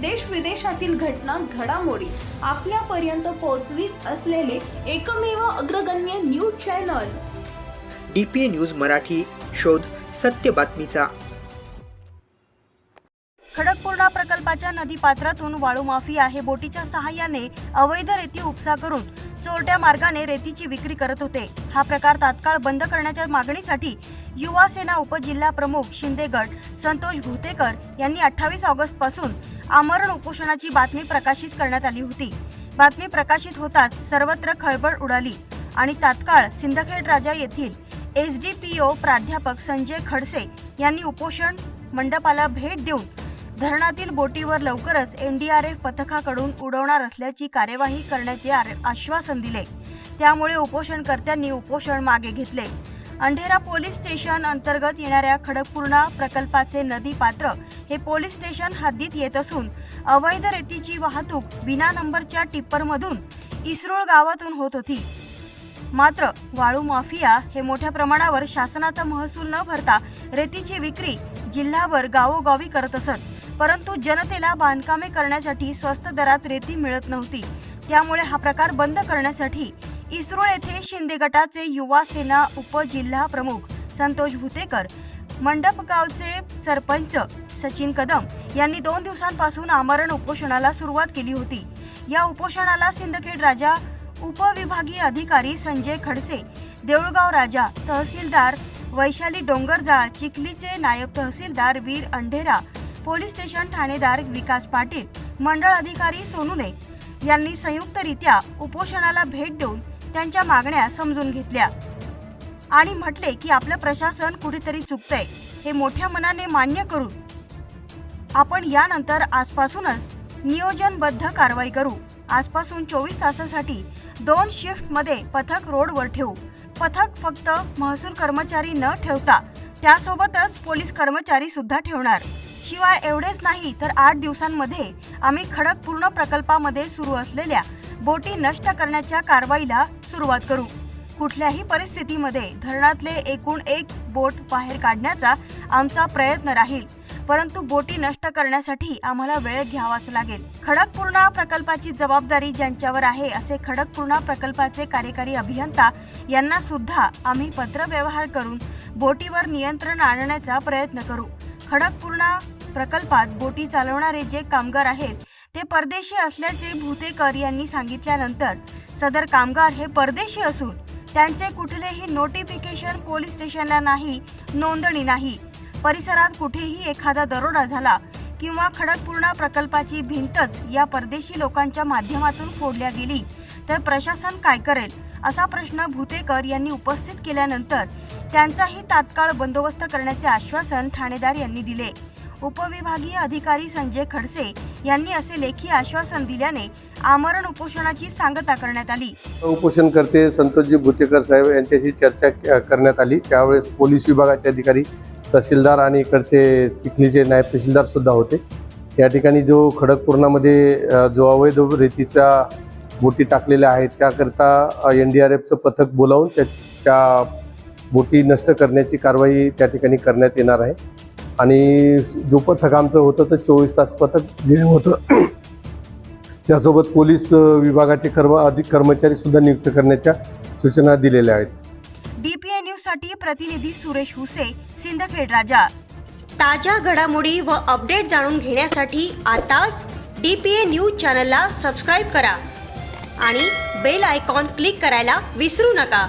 देश विदेशातील घटना घडामोडी आपल्यापर्यंत पोहोचवीत असलेले एकमेव अग्रगण्य news channel. D P A news Marathi शोध सत्य बातमीचा. खडकपूर्णा प्रकल्पाच्या नदीपात्रातून वाळू माफिया हे बोटीच्या सहाय्याने अवैध रेती उपसा करून चोरट्या मार्गाने रेतीची विक्री करत होते. हा प्रकार तात्काळ बंद करण्याच्या मागणीसाठी युवा सेना उपजिल्हा प्रमुख शिंदे गट संतोष भुतेकर यांनी अठ्ठावीस ऑगस्टपासून आमरण उपोषणाची बातमी प्रकाशित करण्यात आली होती. बातमी प्रकाशित होताच सर्वत्र खळबळ उडाली आणि तात्काळ सिंदखेड राजा येथील एस डी पी ओ प्राध्यापक संजय खडसे यांनी उपोषण मंडपाला भेट देऊन धरणातील बोटीवर लवकरच एन डी आर एफ पथकाकडून उडवणार असल्याची कार्यवाही करण्याचे आश्वासन दिले. त्यामुळे उपोषणकर्त्यांनी उपोषण मागे घेतले. अंधेरा पोलीस स्टेशन अंतर्गत येणाऱ्या खडकपूर्णा प्रकल्पाचे नदी पात्र हे पोलीस स्टेशन हद्दीत येत असून अवैध रेतीची वाहतूक बिना नंबरच्या टिप्परमधून इसरोळ गावातून होत होती. मात्र वाळू माफिया हे मोठ्या प्रमाणावर शासनाचा महसूल न भरता रेतीची विक्री जिल्हाभर गावोगावी करत असत. परंतु जनतेला बांधकामे करण्यासाठी स्वस्त दरात रेती मिळत नव्हती. त्यामुळे हा प्रकार बंद करण्यासाठी इस्रोळ येथे शिंदे गटाचे युवा सेना उपजिल्हा प्रमुख संतोष भुतेकर मंडप गावचे सरपंच सचिन कदम यांनी दोन दिवसांपासून आमरण उपोषणाला सुरुवात केली होती. या उपोषणाला सिंदखेड राजा उपविभागीय अधिकारी संजय खडसे देऊळगाव राजा तहसीलदार वैशाली डोंगरजाळ चिखलीचे नायब तहसीलदार वीर अंढेरा पोलीस स्टेशन ठाणेदार विकास पाटील मंडळ अधिकारी सोनुने यांनी संयुक्तरित्या उपोषणाला भेट देऊन त्यांच्या मागण्या समजून घेतल्या. आणि म्हटले की आपलं प्रशासन कुठेतरी चुकतंय हे मोठ्या मनाने मान्य करू. आपण यानंतर आजपासूनच नियोजनबद्ध कारवाई करू. आजपासून चोवीस तासासाठी दोन शिफ्टमध्ये पथक रोडवर ठेवू. पथक फक्त महसूल कर्मचारी न ठेवता त्यासोबतच पोलीस कर्मचारी सुद्धा ठेवणार. शिवाय एवढेच नाही तर आठ दिवसांमध्ये आम्ही खडक पूर्ण प्रकल्पामध्ये सुरू असलेल्या बोटी नष्ट करण्याच्या कारवाईला सुरुवात करू. कुठल्याही परिस्थितीमध्ये धरणातले एकूण एक बोट बाहेर काढण्याचा आमचा प्रयत्न राहील. परंतु बोटी नष्ट करण्यासाठी आम्हाला वेळ घ्यावाच लागेल. खडकपूर्णा प्रकल्पाची जबाबदारी ज्यांच्यावर आहे असे खडकपूर्णा प्रकल्पाचे कार्यकारी अभियंता यांना सुद्धा आम्ही पत्रव्यवहार करून बोटीवर नियंत्रण आणण्याचा प्रयत्न करू. खडकपूर्णा प्रकल्पात बोटी चालवणारे जे कामगार आहेत ते परदेशी असल्याचे भुतेकर यांनी सांगितल्यानंतर सदर कामगार हे परदेशी असून त्यांचे कुठलेही नोटिफिकेशन पोलीस स्टेशनला नाही नोंदणी नाही. परिसरात कुठेही एखादा दरोडा झाला किंवा खडकपूर्णा प्रकल्पाची भिंतच या परदेशी लोकांच्या माध्यमातून फोडल्या गेली तर प्रशासन काय करेल? असा प्रश्न भुतेकर यांनी उपस्थित केल्यानंतर त्यांचाही तात्काळ बंदोबस्त करण्याचे आश्वासन ठाणेदार यांनी दिले. उपविभागीय अधिकारी संजय खडसे यांनी असे लेखी आश्वासन दिल्याने आमरण उपोषणाची सांगता करण्यात आली. उपोषणकर्ते संतोषजी भुतेकर साहेब यांच्याशी चर्चा करण्यात आली. त्यावेळेस पोलीस विभागाचे अधिकारी तहसीलदार आणि इकडचे चिखलीचे नायब तहसीलदार सुद्धा होते. या ठिकाणी जो खडकपूर्णामध्ये जो अवैध रेतीचा बोटी टाकलेल्या आहेत त्याकरता एन डी आर एफचं पथक बोलावून त्या त्या बोटी नष्ट करण्याची कारवाई त्या ठिकाणी करण्यात येणार आहे. आणि जो पथक आमचं होतं तर चोवीस तास पथक जे होतं त्यासोबत पोलीस विभागाचे कर्म अधिक कर्मचारी सुद्धा नियुक्त करण्याच्या सूचना दिलेल्या आहेत. डीपीए न्यूजसाठी प्रतिनिधी सुरेश हुसे सिंदखेड राजा. ताज्या घडामोडी व अपडेट जाणून घेण्यासाठी आताच डी पी ए न्यूज चॅनलला सबस्क्राईब करा आणि बेल आयकॉन क्लिक करायला विसरू नका.